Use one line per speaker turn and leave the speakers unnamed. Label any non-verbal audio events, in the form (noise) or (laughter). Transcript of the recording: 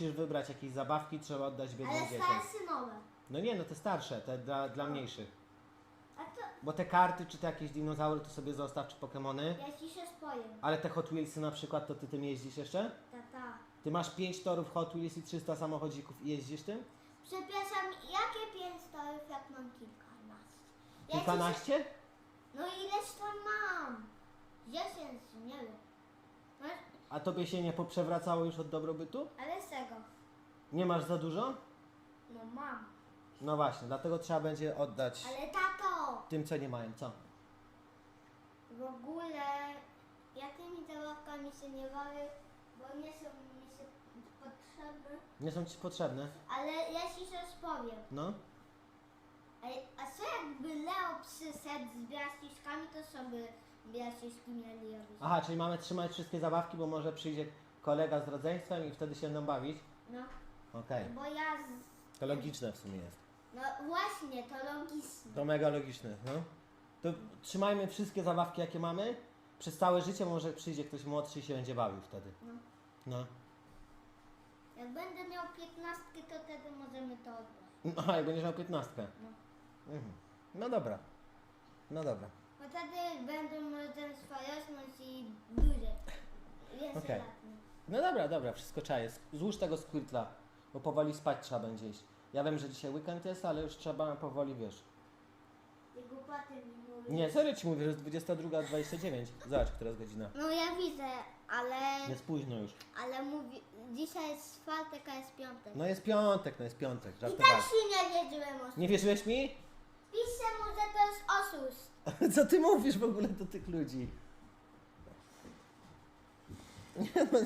musisz wybrać jakieś zabawki, trzeba oddać biednym
Ale
dzieciom.
stare synowe.
No nie, no te starsze, te dla, dla mniejszych.
A to
Bo te karty, czy te jakieś dinozaury, to sobie zostaw, czy Pokemony.
ja ci się spowiem.
Ale te Hot Wheelsy na przykład, to ty tym jeździsz jeszcze?
Tata.
Ty masz 5 torów Hot Wheels i 300 samochodzików i jeździsz tym?
Przepraszam, jakie pięć torów, jak mam kilkanaście? Ja ci
Kilkanaście?
Się... No ileś tam mam? Dziesięć, nie wiem. No,
A tobie się nie poprzewracało już od dobrobytu?
ale.
Nie masz za dużo?
No mam.
No właśnie, dlatego trzeba będzie oddać
Ale tato!
tym, co nie mają. Co?
W ogóle ja tymi zabawkami się nie bawię, bo nie są mi się potrzebne.
Nie są ci potrzebne?
Ale ja ci coś powiem.
No?
A, a co jakby Leo przyszedł z biaściczkami, to co by biaściczki mieli robić?
Aha, czyli mamy trzymać wszystkie zabawki, bo może przyjdzie kolega z rodzeństwem i wtedy się będą bawić?
No,
Okej.
bo ja z...
To logiczne w sumie jest.
No właśnie, to logiczne.
To mega logiczne, no. To trzymajmy wszystkie zabawki, jakie mamy. Przez całe życie może przyjdzie ktoś młodszy i się będzie bawił wtedy.
No.
No.
Jak będę miał piętnastkę, to wtedy możemy to oddać.
Aha, jak będziesz miał 15.
No.
Mhm. No dobra. No dobra.
Bo wtedy będą rodzeństwa rosnąć i duże. Więcej
Okej.
lat.
No dobra, dobra, wszystko trzeba jest. Złóż tego squirtla, bo powoli spać trzeba będzie iść. Ja wiem, że dzisiaj weekend jest, ale już trzeba powoli, wiesz.
I głupoty mi mówią.
Nie, serio ci mówię, że jest 22.29. Zobacz, która jest godzina.
No ja widzę, ale...
Jest późno już.
Ale mówi... Dzisiaj jest czwartek, a jest piątek.
No jest piątek, no jest piątek,
I tak
żartowałem.
się nie wiedziałem o
Nie wierzyłeś mi?
Piszę mu, że to jest oszust. (laughs)
Co ty mówisz w ogóle do tych ludzi? (laughs) Nie, no,